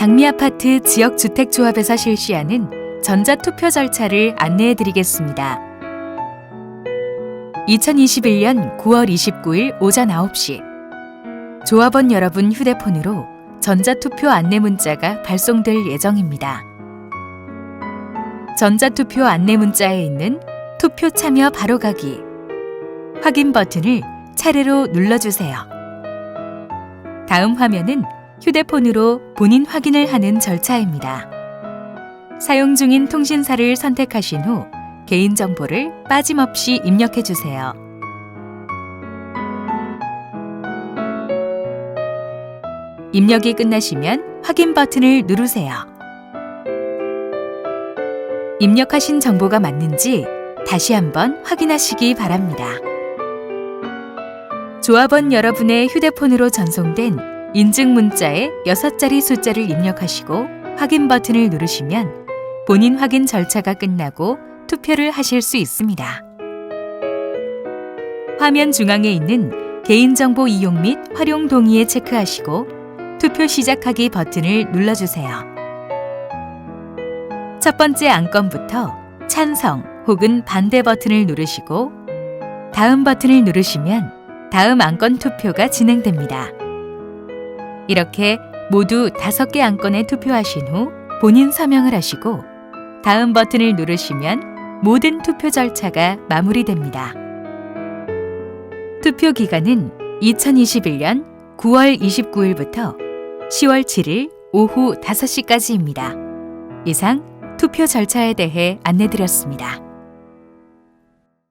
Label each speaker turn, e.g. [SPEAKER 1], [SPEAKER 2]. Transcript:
[SPEAKER 1] 장미아파트 지역주택조합에서 실시하는 전자투표 절차를 안내해 드리겠습니다. 2021년 9월 29일 오전 9시 조합원 여러분 휴대폰으로 전자투표 안내 문자가 발송될 예정입니다. 전자투표 안내 문자에 있는 투표 참여 바로 가기 확인 버튼을 차례로 눌러주세요. 다음 화면은 휴대폰으로 본인 확인을 하는 절차입니다. 사용 중인 통신사를 선택하신 후 개인정보를 빠짐없이 입력해 주세요. 입력이 끝나시면 확인 버튼을 누르세요. 입력하신 정보가 맞는지 다시 한번 확인하시기 바랍니다. 조합원 여러분의 휴대폰으로 전송된 인증 문자의 6자리 숫자를 입력하시고 확인 버튼을 누르시면 본인 확인 절차가 끝나고 투표를 하실 수 있습니다. 화면 중앙에 있는 개인정보 이용 및 활용 동의에 체크하시고 투표 시작하기 버튼을 눌러주세요. 첫 번째 안건부터 찬성 혹은 반대 버튼을 누르시고 다음 버튼을 누르시면 다음 안건 투표가 진행됩니다. 이렇게 모두 다섯 개 안건에 투표하신 후 본인 서명을 하시고 다음 버튼을 누르시면 모든 투표 절차가 마무리됩니다. 투표 기간은 2021년 9월 29일부터 10월 7일 오후 5시까지입니다. 이상 투표 절차에 대해 안내드렸습니다.